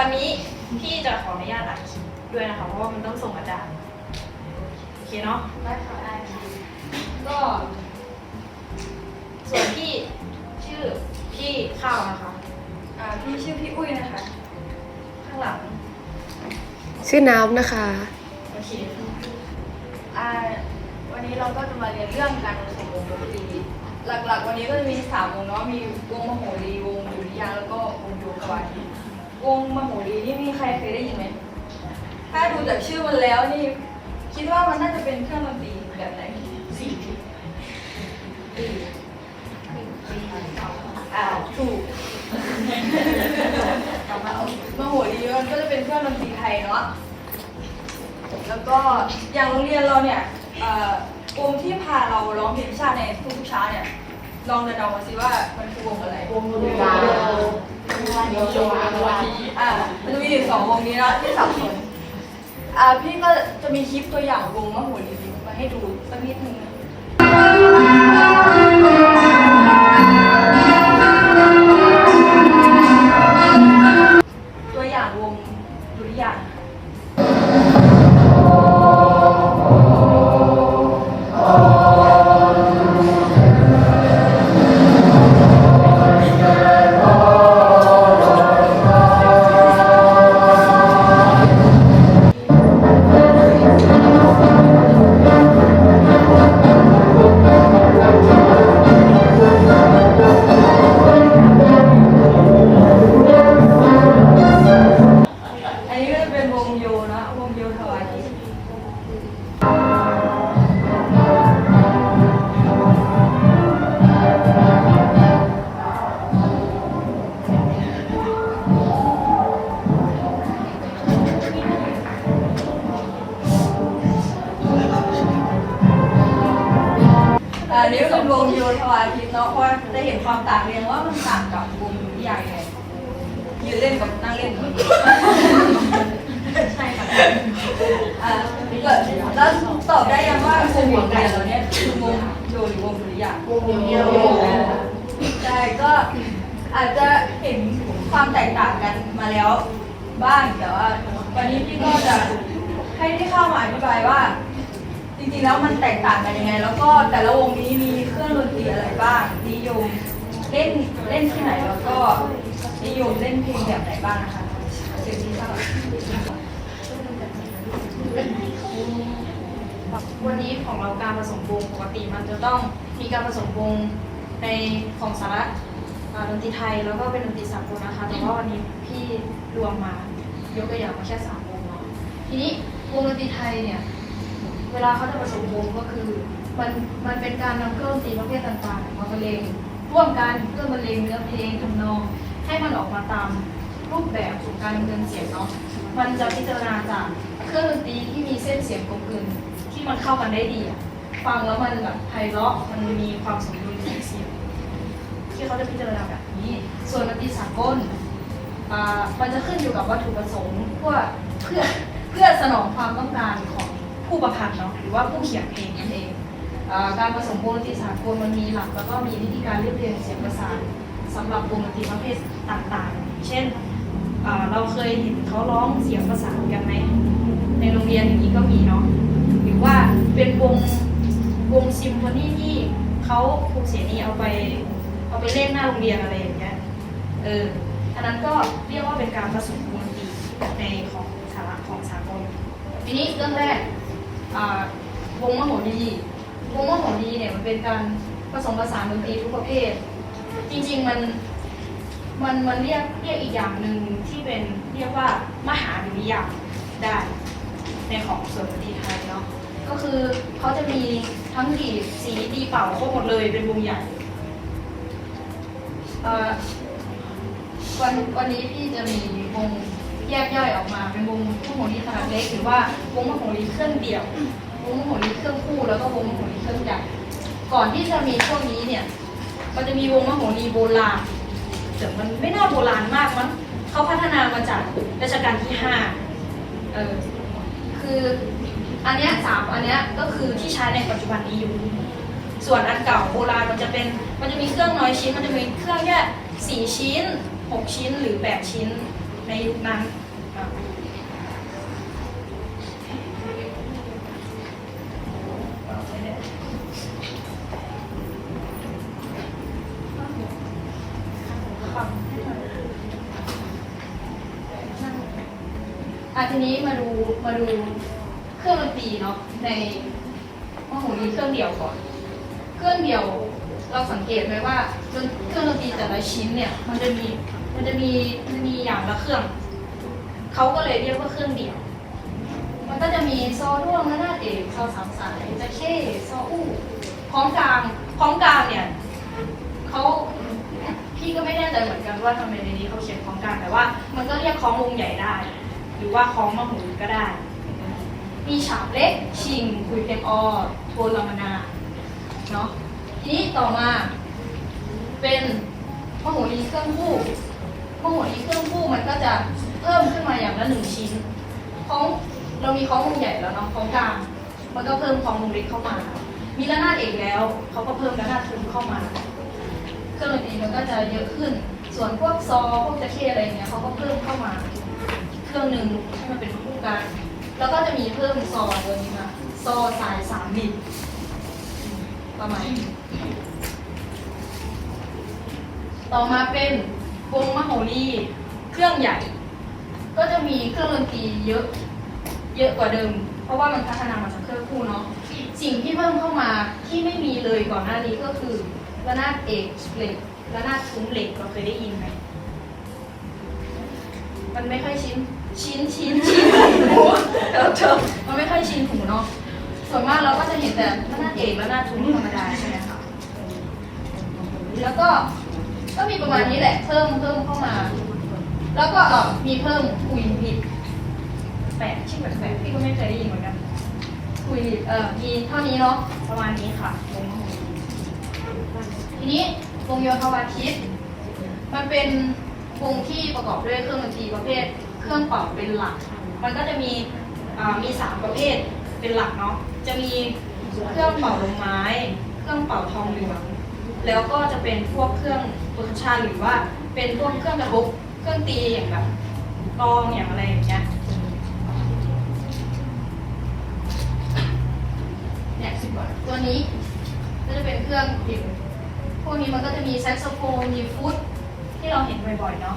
วันนี้พี่จะขออนุญาตอัดคลิปด้วยนะคะ เพราะว่ามันต้องส่งอาจารย์โอเคเนาะ ได้ค่ะได้ค่ะก็ ส่วนพี่ชื่อพี่ข้าวนะคะ อ่าพี่ชื่อพี่อุ้ยนะคะ ข้างหลัง ชื่อน้ำนะคะ โอเค อ่าวันนี้เราก็จะมาเรียนเรื่องการผสมวงดนตรีหลักๆ วันนี้ก็จะมีสามวงเนาะมีวงมโหรีวงดุริยางค์แล้วก็วงโยกวาที วงมโหรีนี่มีใครเคยได้ยินไหม ถ้าดูจากชื่อมันแล้วนี่ คิดว่ามันน่าจะเป็นเครื่องดนตรีแบบไหนสี่ปีอ่าถูกมาโหรีมันก็จะเป็นเครื่องดนตรีไทยเนาะ แล้วก็อย่างโรงเรียนเราเนี่ยเอ่อวงที่พาเราร้องเพลงชาติในทุกๆเช้าเนี่ย ลองเดาๆมาสิว่ามันคือวงอะไร วงดุริ ยางค์อ่ามันจะมีอยู่สองวงนี้นะที่สับสนอ่าพี่ก็จะมีคลิปตัวอย่างวงมะหรีมาให้ดูสักนิดนึง นวงโยธวาทิตเนาะเพราะว่าจะเห็นความต่างเรียงว่ามันต่างกับวงดุริยางค์ยังไงยืนเล่นกับนั่งเล่นเหมือนกันใช่ค่ะอ่าแล้วตอบได้ยังว่าวงหัวไก่เราเนี่ยคือวงโยหรือวงดุริยางค์วงโยใช่ก็อาจจะเห็นความแตกต่างกันมาแล้วบ้างแต่ว่าวันนี้พี่ก็จะให้ที่เข้ามาอธิบายว่า จริงๆแล้วมันแตกต่างกันยังไง แล้วก็แต่ละวงนี้มีเครื่องดนตรีอะไรบ้างนิยมเล่นเล่นที่ไหนแล้วก็นิยมเล่นเพลงแบบไหนบ้างนะคะเชิญที่เข้าวันนี้ของเราการผสมวงปกติมันจะต้องมีการผสมวงในของสาระดนตรีไทยแล้วก็เป็นดนตรีสากลนะคะแต่ว่าวันนี้พี่รวมมายกตัวอย่างมาแค่สามวงเนาะทีนี้วงดนตรีไทยเนี่ย เวลาเขาจะผสมวงก็คือ มันมันเป็นการนำเครื่องดนตรีประเภทต่างๆมาบรรเลงร่วมกันเพื่อบรรเลงเนื้อเพลงทำนอง ให้มันออกมาตามรูปแบบของการดำเนินเสียงเนาะมันจะพิจารณาจากเครื่องดนตรีที่มีเส้นเสียงกลมกลืนที่มันเข้ากันได้ดีอะฟังแล้วมันแบบไพเราะมันมีความสมดุลของเสียงที่เขาจะพิจารณาแบบนี้ ส่วนดนตรีสากลอ่ามันจะขึ้นอยู่กับวัตถุประสงค์เพื่อเพื่อเพื่อสนองความต้องการของ ผู้ประพันธ์เนาะหรือว่าผู้เขียนเพลงนั่นเองการผสมวงดนตรีสากลมันมีหลัก แล้วก็มีวิธีการเรียบเรียงเสียงประสานสำหรับวงดนตรีประเภทต่างๆ เช่นเราเคยเห็นเขาร้องเสียงประสานกันไหมในโรงเรียนอย่างนี้ก็มีเนาะหรือว่าเป็นวงวงซิมโฟนีที่เขาครูเสียนีเอาไปเอาไปเล่นหน้าโรงเรียนอะไรอย่างเงี้ยเอออันนั้นก็เรียกว่าเป็นการผสมวงดนตรีในของสาระของสากลทีนี้เรื่องแรก วงมโหรีวงมโหรีเนี่ยมันเป็นการผสมผสานดนตรีทุกประเภท จริงๆมันมันมันเรียกเรียกอีกอย่างหนึ่งที่เป็นเรียกว่ามหาดุริยางได้ในของส่วนดนตรีไทยเนาะก็คือเขาจะมีทั้งดีสีดีเป่าครบหมดเลยเป็นวงใหญ่เอ่อวันวันนี้พี่จะมีวง แยกย่อยออกมาเป็นวงมโหรีขนาดเล็กหรือว่าวงมโหรีเครื่องเดี่ยว วงมโหรีเครื่องคู่แล้วก็วงมโหรีเครื่องใหญ่ก่อนที่จะมีช่วงนี้เนี่ยมันจะมีวงมโหรีโบราณแต่มันไม่น่าโบราณมากมั้งเขาพัฒนามาจากรัชกาลที่ห้าเออคืออันเนี้ยสามอันเนี้ยก็คือที่ใช้ในปัจจุบันนี้อยู่ ส่วนอันเก่าโบราณมันจะเป็นมันจะมีเครื่องน้อยชิ้น มันจะมีเครื่องแค่สี่ชิ้นหกชิ้นหรือแปดชิ้น ในยุคนั้นอะอะทีนี้มาดูมาดูเครื่องดนตรีเนาะในมโหรีเครื่องเดียวก่อน เครื่องเดียวเราสังเกตไหมว่าเครื่องดนตรีแต่ละชิ้นเนี่ย มันจะมีมันจะมีมันมี อย่างละเครื่อง เขาก็เลยเรียกว่าเครื่องเดี่ยว มันก็จะมีซอร่วงระหน้าดเอกซอสามสายจะเข้ซออู้ของกลางของกลางเนี่ยเขาพี่ก็ไม่แน่ใจเหมือนกันว่าทำไมในนี้เขาเขียนของกลางแต่ว่า มันก็เรียกของวงใหญ่ได้ หรือว่าของมหูก็ได้ มีฉาบเล็กชิง คุยเพียงออโทนลามนาเนาะทีนี้ต่อมาเป็นมโหรีเครื่องคู่ มโหรีเครื่องคู่มันก็จะเพิ่มขึ้นมาอย่างละหนึ่งชิ้นของเรามีของวงใหญ่แล้วเนาะของกลางมันก็เพิ่มของวงเล็กเข้ามา มีระนาดเอกแล้วเขาก็เพิ่มระนาดทุนเข้ามา เครื่องดนตรีมันก็จะเยอะขึ้น ส่วนพวกซอพวกจะเคอะไรเงี้ยเขาก็เพิ่มเข้ามา เครื่องหนึ่งให้มันเป็นคู่กัน แล้วก็จะมีเพิ่มซอตัวนี้มาซอสายสามบิตประมาณต่อมาเป็น วงมโหรีเครื่องใหญ่ ก็จะมีเครื่องดนตรีเยอะ เยอะกว่าเดิม เพราะว่ามันพัฒนามาจากเครื่องคู่เนาะสิ่งที่เพิ่มเข้ามาที่ไม่มีเลยก่อนหน้านี้ก็คือระนาดเอกเหล็กระนาดทุ้มเหล็กเราเคยได้ยินไหมมันไม่ค่อยชิ้นชิ้นชิ้นชิ้นหูเธอเธอมันไม่ค่อยชิ้นหูเนาะส่วนมากเราก็จะเห็นแต่ระนาดเอกระนาดทุ้มธรรมดาใช่ไหมคะแล้วก็ ก็มีประมาณนี้แหละ เพิ่มเพิ่มเข้ามา แล้วก็เออมีเพิ่มคุยนิดแปลกชื่อแปลกๆพี่ก็ไม่เคยได้ยินเหมือนกันคุยนิดเออมีเท่านี้เนาะ ประมาณนี้ค่ะวงทีนี้วงโยธวาทิตมันเป็นวงที่ประกอบด้วยเครื่องดนตรีประเภท เครื่องเป่าเป็นหลัก มันก็จะมีอ่ามีสามประเภทเป็นหลักเนาะ จะมีเครื่องเป่าลมไม้ เครื่องเป่าทองเหลือง แล้วก็จะเป็นพวกเครื่อง เปร์คัชชันหรือว่าเป็นพวกเครื่องกระทบเครื่องตีอย่างแบบกลองอย่างอะไรอย่างเงี้ยเนี่ยสิบบาทตัวนี้ก็จะเป็นเครื่องผิวพวกนี้มันก็จะมีแซกโซโฟนมีฟุตที่เราเห็นบ่อยๆเนาะ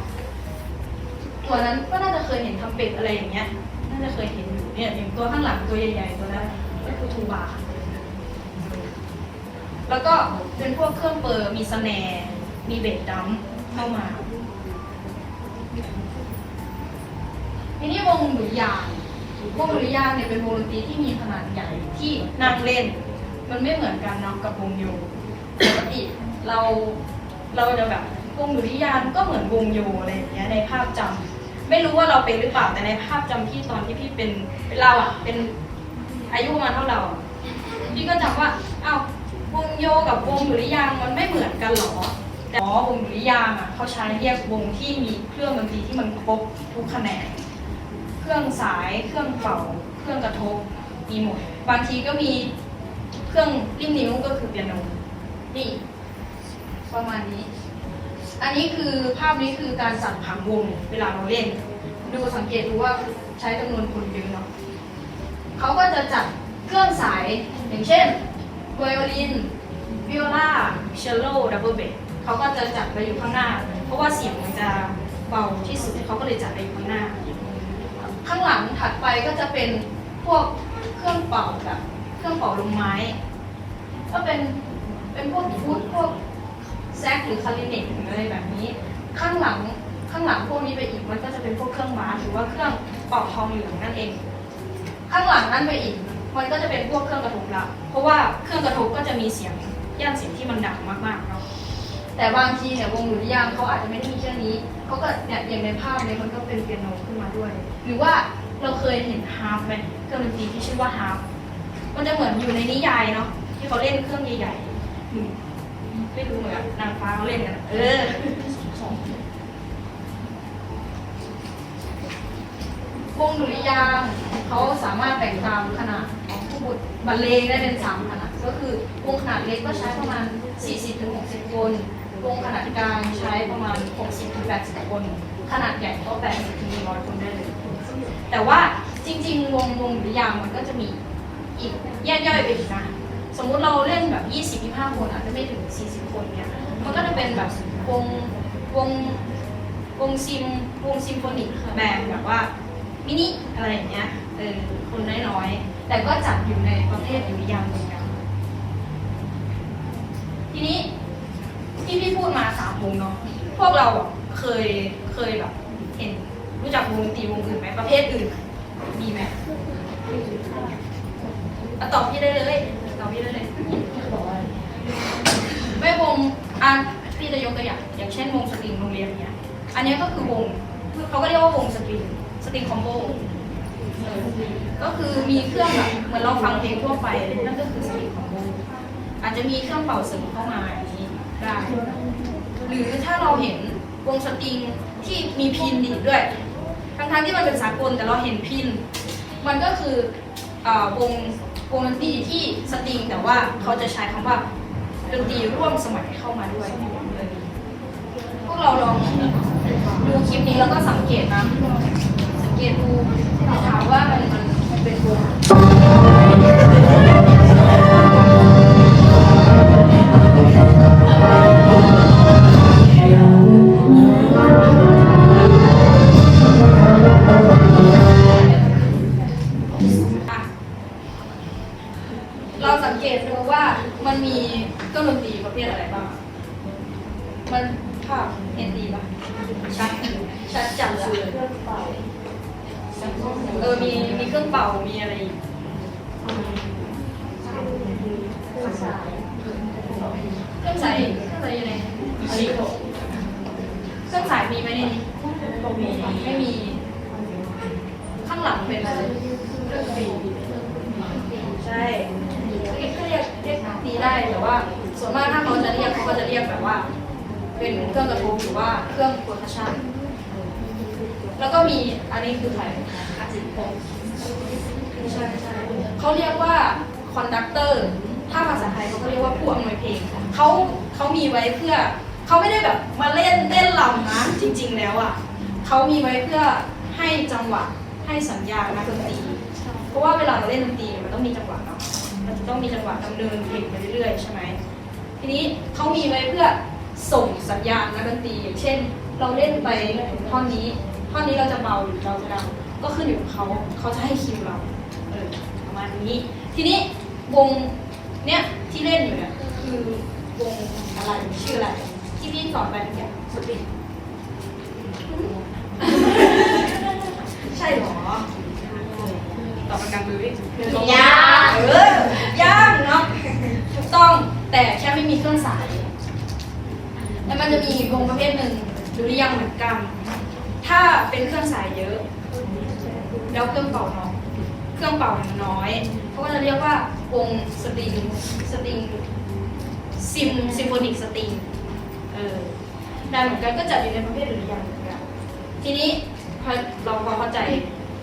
ตัวนั้นก็น่าจะเคยเห็นทำเป็ดอะไรอย่างเงี้ยน่าจะเคยเห็นอยู่เนี่ยอย่างตัวข้างหลังตัวใหญ่ๆตัวนั้นก็คือทูบาแล้วก็เป็นพวกเครื่องเปอร์มีสแนร์ มีเบสดัมเข้ามา ทีนี้วงดุริยางค์วงดุริยางค์เนี่ยเป็นวงดนตรีที่มีขนาดใหญ่ที่นั่งเล่น มันไม่เหมือนกันเนาะกับวงโยปกติเราเราจะแบบวงดุริยางค์ก็เหมือนวงโยอะไรอย่างเงี้ยในภาพจำไม่รู้ว่าเราเป็นหรือเปล่าแต่ในภาพจำที่ตอนที่พี่เป็นเป็นเราอะเป็นอายุประมาณเท่าเราอะพี่ก็จำว่าอ้าววงโยกับวงดุริยางค์มันไม่เหมือนกันเหรอ แต่อ๋อวงดุริยางค์อะเขาใช้เรียกวงที่มีเครื่องดนตรีที่มันครบทุกแขนงเครื่องสายเครื่องเป่า เครื่องกระทบมีหมดบางทีก็มีเครื่องริมนิ้วก็คือเปียโนนี่ประมาณนี้ อันนี้คือภาพนี้คือการจัดผังวงเวลาเราเล่น ดูสังเกตดูว่าใช้จำนวนคนเยอะเนาะเขาก็จะจัดเครื่องสายอย่างเช่นไวโอลินวิโอลาเชลโลดับเบิลเบส เขาก็จะจัดไปอยู่ข้างหน้า เพราะว่าเสียงมันจะเบาที่สุดเขาก็เลยจัดไปอยู่ข้างหน้า ข้างหลังถัดไปก็จะเป็นพวกเครื่องเป่าแบบเครื่องเป่าลมไม้ ก็เป็นเป็นพวกฟุตพวกแซกหรือคาริเนตอะไรแบบนี้ ข้างหลังข้างหลังพวกนี้ไปอีกมันก็จะเป็นพวกเครื่องบาสหรือว่าเครื่องเป่าทองเหลืองนั่นเอง ข้างหลังนั่นไปอีก มันก็จะเป็นพวกเครื่องกระทบละเพราะว่าเครื่องกระทบก็จะมีเสียงย่านเสียงที่มันดังมากๆเนาะ แต่บางทีเนี่ยวงดุริยางค์เขาอาจจะไม่ได้มีแค่นี้เขาก็เนี่ยอย่างในภาพเนี่ยมันก็เป็นเปียโนขึ้นมาด้วย หรือว่าเราเคยเห็นฮาร์ปไหมเครื่องดนตรีที่ชื่อว่าฮาร์ปมันจะเหมือนอยู่ในนิยายเนาะที่เขาเล่นเครื่องใหญ่ๆอืมไม่รู้เหมือนกันนางฟ้าเขาเล่นกันอะเออ วงดุริยางค์เขาสามารถแบ่งตามขนาดของผู้บุตรบรรเลงได้เป็นสามขนาดก็คือวงขนาดเล็กก็ใช้ประมาณ 40-60 คน วงขนาดกลางใช้ประมาณ 60-80 คน ขนาดใหญ่ก็แปดสิบถึงร้อยคนได้เลย แต่ว่าจริง ๆ วงวงหรือยางมันก็จะมีอีกแยกย่อยไปอีกนะ สมมุติเราเล่นแบบยี่สิบยี่ห้าคนอาจจะไม่ถึงสี่สิบคนเนี่ย มันก็จะเป็นแบบวงวงวงซิมวงซิมโฟนิกแบบแบบว่ามินิอะไรอย่างเงี้ยเออคนน้อยๆ แต่ก็จัดอยู่ในประเภทอยู่ยางเหมือนกันทีนี้ ที่พี่พูดมาสามวงเนาะพวกเราเคยเคยแบบเห็นรู้จักวงดนตรีวงอื่นไหมประเภทอื่นมีไหมอะตอบพี่ได้เลยตอบพี่ได้เลย ไม่วงอะพี่จะยกตัวอย่างอย่างเช่นวงสตริงโรงเรียนเนี้ย อันนี้ก็คือวงเขาก็เรียกว่าวงสตริงสตริงคอมโบก็คือมีเครื่องแบบเหมือนเราฟังเพลงทั่วไปนั่นก็คือสตริงคอมโบอาจจะมีเครื่องเป่าเสริมเข้ามา ได้ หรือถ้าเราเห็นวงสตริงที่มีพินดีดด้วย ทั้งๆที่มันเป็นสากลแต่เราเห็นพิน มันก็คือเอ่อวงวงดนตรีที่สตริงแต่ว่าเขาจะใช้คำว่าดนตรีร่วมสมัยเข้ามาด้วย พวกเราลองดูคลิปนี้แล้วก็สังเกตนะสังเกตดูถามว่ามันมันมันเป็นวง เราสังเกตดูว่ามันมีเครื่องดนตรีประเภทอะไรบ้าง มันภาพเห็นดีปะชัดชัดจัดเลยเออ มี มีเครื่องเป่า มีอะไรอีกเครื่องใส่เครื่องใส่อยู่ไหนเครื่องสายมีไหมในนี้ไม่มี ข้างหลังเป็นอะไรเครื่องตีใช่ก็เรียกเรียกตีได้ แต่ว่าส่วนมากถ้าเขาจะเรียกเขาก็จะเรียกแบบว่า เป็นเครื่องกระทบหรือว่าเครื่องโพทัชชั่นแล้วก็มีอันนี้คือใครอาจิตพงศ์ใช่ใช่เขาเรียกว่าคอนดักเตอร์ถ้าภาษาไทยเขาก็เรียกว่าผู้อำนวยเพลงเขาเขามีไว้เพื่อเขาไม่ได้แบบมาเล่นเล่นลำนะจริง ๆ แล้วอะเขามีไว้เพื่อให้จังหวะให้สัญญาณนักดนตรีเพราะว่าเวลาเราเล่นดนตรีมันต้องมีจังหวะเนาะ มันจะต้องมีจังหวะดำเนินเพลงไปเรื่อยๆใช่ไหมทีนี้เขามีไว้เพื่อส่งสัญญาณนักดนตรีอย่างเช่น เราเล่นไปถึงท่อนนี้ท่อนนี้เราจะเบาหรือเราจะดังก็ขึ้นอยู่กับเขาเขาจะให้คิวเราเออประมาณนี้ ทีนี้วงเนี้ยที่เล่นอยู่เนี่ยคือวงอะไรชื่ออะไรที่พี่สอนไปเมื่อกี้สตริงใช่เหรอตอบมันกันดูดิยาก เออย่างเนาะถูกต้องแต่แค่ไม่มีเครื่องสาย แล้วมันจะมีวงประเภทหนึ่งดุริยางค์เหมือนกัน ถ้าเป็นเครื่องสายเยอะ แล้วเครื่องเป่าน้อยเครื่องเป่าน้อยเขาก็จะเรียกว่าวงสตริงสตริงซิมซิมโฟนิกสตริงเออได้เหมือนกันก็จัดอยู่ในประเภทดุริยางค์เหมือนกัน ทีนี้พอเราพอเข้าใจ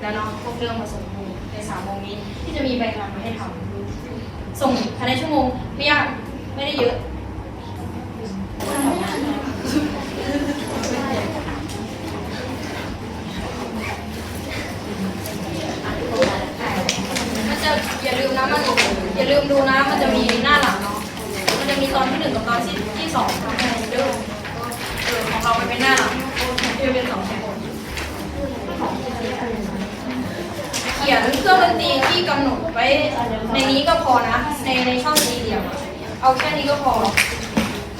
แล้วเนาะพวกเรื่องผสม สามวงนี้ ที่จะมีใบงานมาให้ทำส่งภายในชั่วโมงไม่ยากไม่ได้เยอะมันจะอย่าลืมนะมันอย่าลืมดูนะ มันจะมีหน้าหลังเนาะมันจะมีตอนที่หนึ่งกับตอนที่ที่สองทำให้เดิมเออของเรามันเป็นหน้าหลังจะเป็นสองคน เครื่องดนตรีที่กำหนดไว้ ในนี้ก็พอนะ ในในช่องสี่เหลี่ยมอะเอาแค่นี้ก็พอ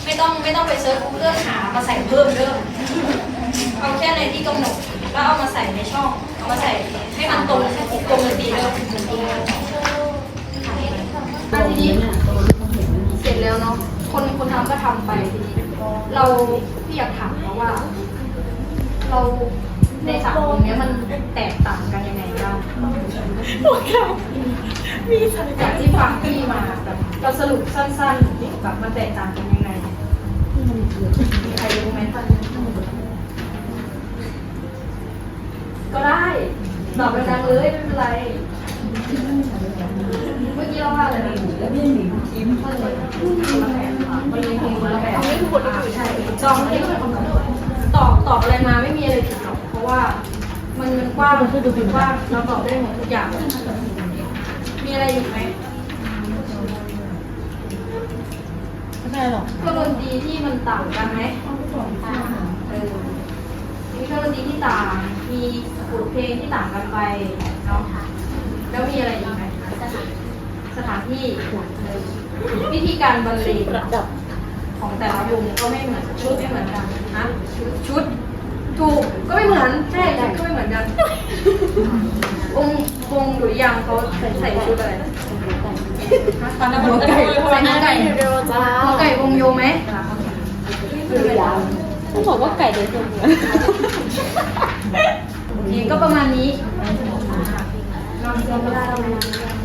ไม่ต้องไม่ต้องไปเซิร์ชเรื่องหามาใส่เพิ่มเรื่องเอาแค่ในที่กำหนดแล้วเอามาใส่ในช่อง เอามาใส่ให้มันตรงตรงดนตรีเริ่มอันนี้เสร็จแล้วเนาะคนคนทำก็ทำไปทีนี้เราพี่อยากถามเขาว่า เรา ในสามวงเนี้ยมันแตกต่างกันยังไงบ้างโอเคมีจากที่ฟังพี่มาแบบเราสรุปสั้นๆแบบมันแตกต่างกันยังไงมีใครรู้ไหมก็ได้ตอบไปดังเลยไม่เป็นไร เมื่อกี้เราว่าอะไรนะแล้วพี่หนิงคิมคนละแบบคนละแบบค่ะคนละเลงคนละแบบไม่ทุกคนใช่จองที่ก็เป็นคนกำหนดตอบตอบอะไรมาไม่มีอะไรผิด ว่า มันมันกว้างมันคือดูเป็นกว้างเราตอบได้หมดทุกอย่าง มีอะไรอีกไหมไม่ใช่หรอกเครื่องดนตรีที่มันต่างกันไหมเออมีเครื่องดนตรีที่ต่าง มีบทเพลงที่ต่างกันไปเนาะแล้วมีอะไรอีกไหมสถานที่เออวิธีการบรรเลงรของแต่ละวงก็ไม่เหมือนชุดไม่เหมือนกันนะชุด ถูกก็ไม่เหมือนใช่ชุดก็ไม่เหมือนกันวงวงหรือยังเขาใส่ใส่ชุดอะไรนะตอนนั้นหัวไก่ใส่หัวไก่เร็วจ้าหัวไก่วงโยไหมต้องบอกว่าไก่เดินตัวเหมือนโอเคก็ประมาณนี้เราเราไม่ได้เราไม่ได้